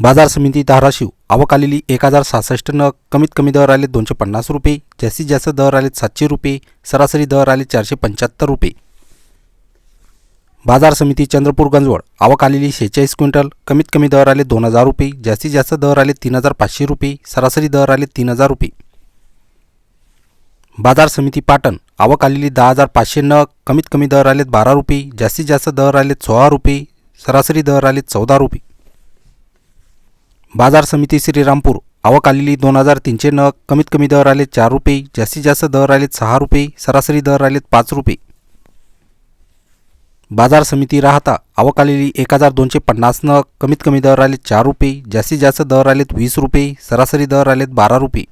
बाजार समिती धाराशिव. आवक आलेली एक हजार सहासष्ट नग कमीत कमी दर आले दोनशे पन्नास रुपये. जास्तीत जास्त दर आलेत सातशे रुपये. सरासरी दर आले चारशे पंच्याहत्तर रुपये. बाजार समिती चंद्रपूर गंजवळ आवक आलेली शेहेचाळीस क्विंटल. कमीत कमी दर आले दोन हजार रुपये. जास्तीत जास्त दर आले तीन हजार पाचशे रुपये. सरासरी दर आले तीन हजार रुपये. बाजार समिती पाटण. आवक आलेली दहा हजार पाचशे नग कमीत कमी दर आलेत बारा रुपये. जास्तीत जास्त दर आलेत सोळा रुपये. सरासरी दर आलेत चौदा रुपये. बाजार समिती श्रीरामपूर. आवक आलेली दोन हजार तीनशे नग कमीत कमी दर आले चार रुपये जास्तीत जास्त दर आलेत सहा रुपये सरासरी दर आलेत पाच रुपये. बाजार समिती राहता आवक आलेली एक हजार दोनशे पन्नास नग कमीत कमी दर आले चार रुपये जास्तीत जास्त दर आलेत वीस रुपये सरासरी दर आलेत बारा रुपये.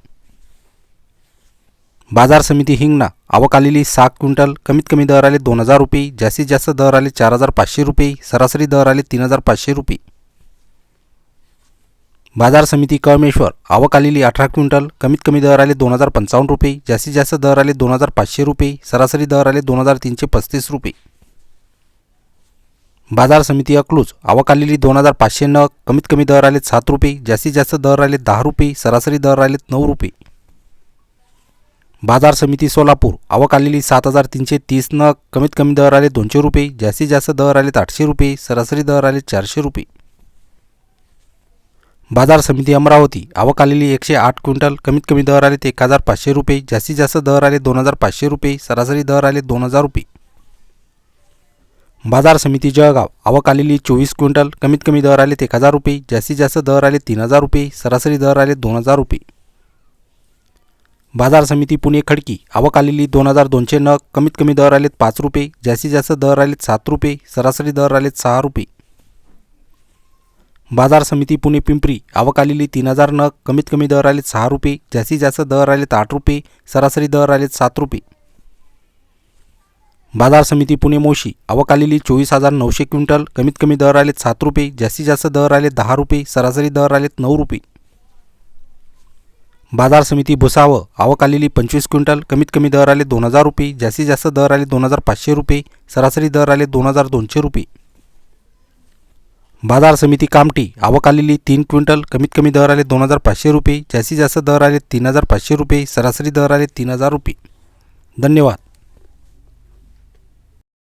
बाजार समिती हिंगणा आवक आलेली सात क्विंटल कमीत कमी दर आले दोन हजार रुपये जास्तीत जास्त दर आले चार हजार पाचशे रुपये सरासरी दर आले तीन हजार पाचशे रुपये. बाजार समिती कळमेश्वर. आवक आलेली अठरा क्विंटल कमीत कमी दर आले दोन हजार पंचावन्न रुपये जास्तीत जास्त दर आले दोन हजार पाचशे रुपये सरासरी दर आले दोन हजार तीनशे पस्तीस रुपये. बाजार समिती अकलूज. आवक आलेली दोन हजार पाचशे नग कमीत कमी दर आलेत सात रुपये जास्तीत जास्त दर आले दहा रुपये सरासरी दर आलेत नऊ रुपये. बाजार समिती सोलापूर. आवक आलेली सात हजार तीनशे तीस नग कमीत कमी दर आले दोनशे रुपये जास्तीत जास्त दर आलेत आठशे रुपये सरासरी दर आले चारशे रुपये. बाजार समिती अमरावती. आवक आलेली एकशे आठ क्विंटल. कमीत कमी दर आलेत एक हजार पाचशे रुपये. जास्तीत जास्त दर आले दोन हजार पाचशे रुपये. सरासरी दर आले दोन हजार रुपये. बाजार समिती जळगाव. आवक आलेली चोवीस क्विंटल. कमीत कमी दर आलेत एक हजार रुपये. जास्तीत जास्त दर आले तीन हजार रुपये. सरासरी दर आले दोन हजार रुपये. बाजार समिती पुणे खडकी. आवक आलेली दोन हजार दोनशे नग. कमीत कमी दर आलेत पाच रुपये. जास्तीत जास्त दर आलेत सात रुपये. सरासरी दर आलेत सहा रुपये. बाजार समिती पुणे पिंपरी आवक आलेली तीन हजार नग कमीत कमी दर आलेत सहा रुपये जास्तीत जास्त दर आलेत आठ रुपये सरासरी दर आलेत सात रुपये. बाजार समिती पुणे मोशी आवक आलेली चोवीस हजार नऊशे क्विंटल कमीत कमी दर आलेत सात रुपये जास्तीत जास्त दर आलेत दहा रुपये सरासरी दर आलेत नऊ रुपये. बाजार समिती भुसावळ आवक आलेली पंचवीस क्विंटल कमीत कमी दर आले दोन हजार रुपये जास्तीत जास्त दर आले दोन हजार पाचशे रुपये सरासरी दर आले दोन हजार दोनशे रुपये. बाजार समिती कामठी. आवक आलेली तीन क्विंटल कमीत कमी दर आले दोन हजार पाचशे रुपये जास्तीत जास्त दर आले तीन हजार पाचशे रुपये सरासरी दर आले तीन हजार रुपये. धन्यवाद.